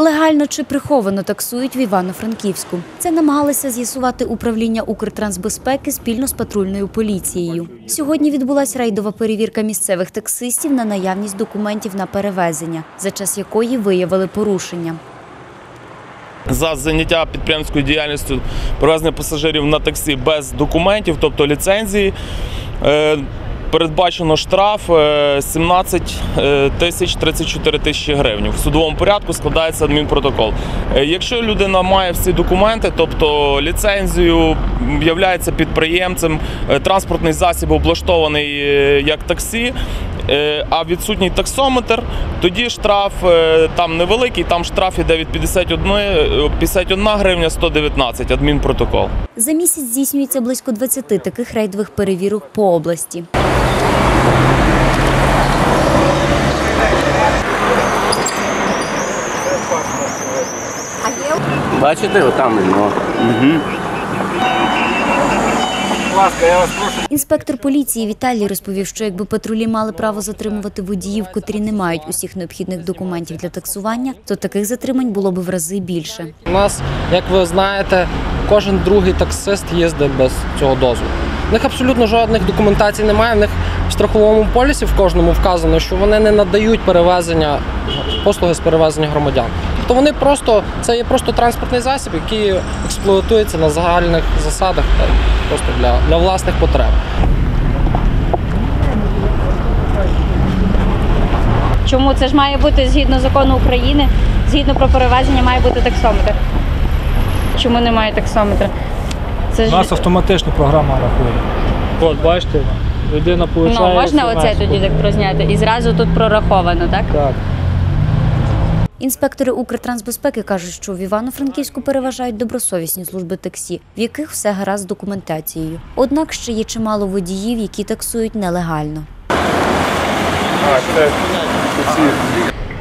Легально чи приховано таксують в Івано-Франківську. Це намагалися з'ясувати управління Укртрансбезпеки спільно з патрульною поліцією. Сьогодні відбулася рейдова перевірка місцевих таксистів на наявність документів на перевезення, за час якої виявили порушення. за заняття підприємською діяльністю перевезення пасажирів на таксі без документів, тобто ліцензії. Е, Передбачено штраф е, 17 е, тисяч 34 тисячі гривень. В судовому порядку складається адмінпротокол. Е, Якщо людина має всі документи, тобто ліцензію, є підприємцем, е, транспортний засіб облаштований е, як таксі, е, а відсутній таксометр, тоді штраф е, там невеликий, там штраф іде від 51, е, 51 гривня 119 адмінпротокол. За місяць здійснюється близько 20 таких рейдових перевірок по області. Бачите, отам воно. Інспектор поліції Віталій розповів, що якби патрулі мали право затримувати водіїв, котрі не мають усіх необхідних документів для таксування, то таких затримань було б в рази більше. У нас, як ви знаєте, кожен другий таксист їздить без цього дозволу. В них абсолютно жодних документацій немає. В них в страховому полісі в кожному вказано, що вони не надають перевезення послуги з перевезення громадян. Тобто вони просто це є просто транспортний засіб, який експлуатується на загальних засадах просто для, для власних потреб. Чому це ж має бути згідно закону України, згідно про перевезення має бути таксометр? Чому немає таксометра? Це У ж нас автоматично програма рахує. От, бачите, людина ну, получає. можна оце тоді так прозняти і зразу тут прораховано, так? Так. Інспектори Укртрансбезпеки кажуть, що в Івано-Франківську переважають добросовісні служби таксі, в яких все гаразд з документацією. Однак ще є чимало водіїв, які таксують нелегально.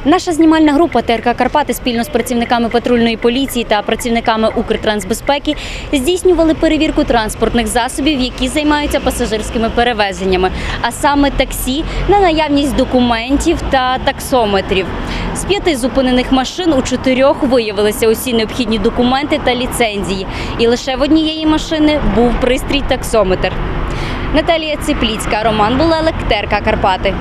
Наша знімальна група ТРК Карпати спільно з працівниками патрульної поліції та працівниками Укртрансбезпеки здійснювали перевірку транспортних засобів, які займаються пасажирськими перевезеннями, а саме таксі на наявність документів та таксометрів. З п'яти зупинених машин у чотирьох виявилися усі необхідні документи та ліцензії, і лише в однієї машини був пристрій таксометр. Наталія Ципліцька, Роман Булелек, ТРК Карпати.